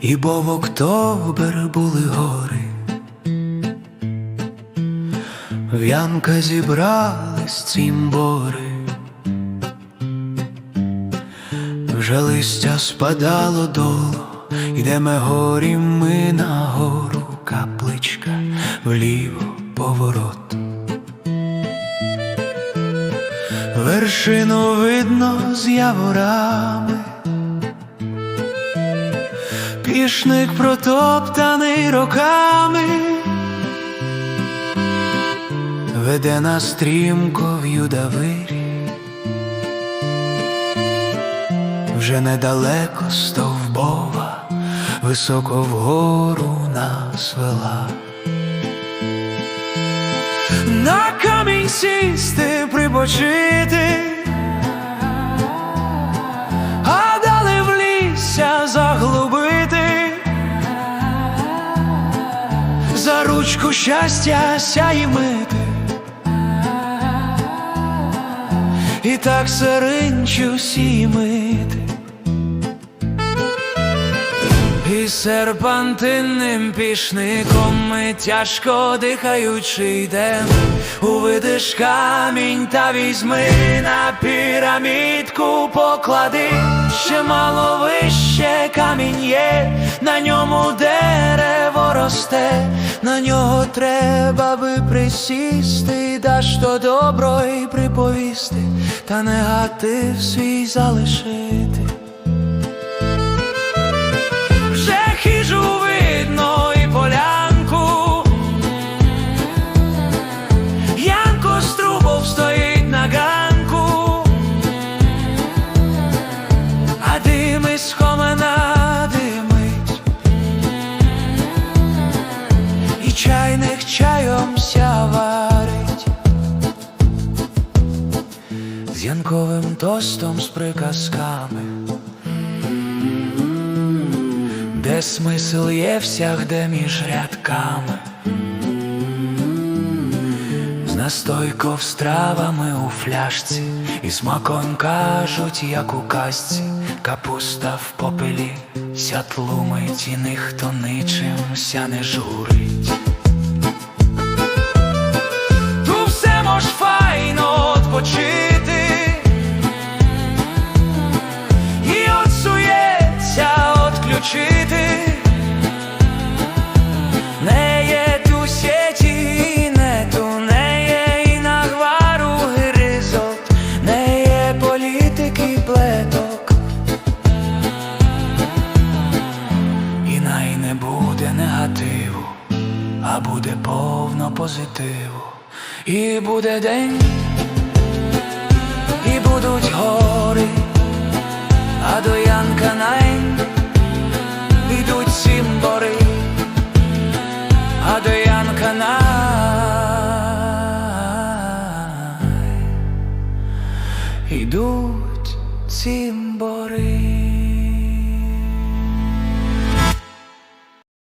і бо в октобер були гори. В'янка зібрались цимбори, вже листя спадало долу, йдемо горі ми на гору, капличка вліво поворот. Вершину видно з яворами, пішник протоптаний роками, веде нас в юдавирі, вже недалеко стовбова, високо вгору нас вела. На камінь сісти, припочити, за ручку щастя сяє і так сиринчу сімити. І серпантинним пішником ми тяжко дихаючи йдем. Увидиш камінь та візьми на пірамідку поклади. Ще мало вище камінь є, на ньому дерево росте, на нього треба би присісти, даш то добро й приповісти, та негатив свій залишити. Янковим тостом з приказками. Де смисл є всягде між рядками, з настойков з травами у фляжці, і смаком кажуть, як у казці, капуста в попелі ся тлумить, і ніхто нічим ся не журить. життя буде повно позитиву, і буде день, і будуть гори, а до Янка най йдуть сім а до Янка най йдуть сім бори.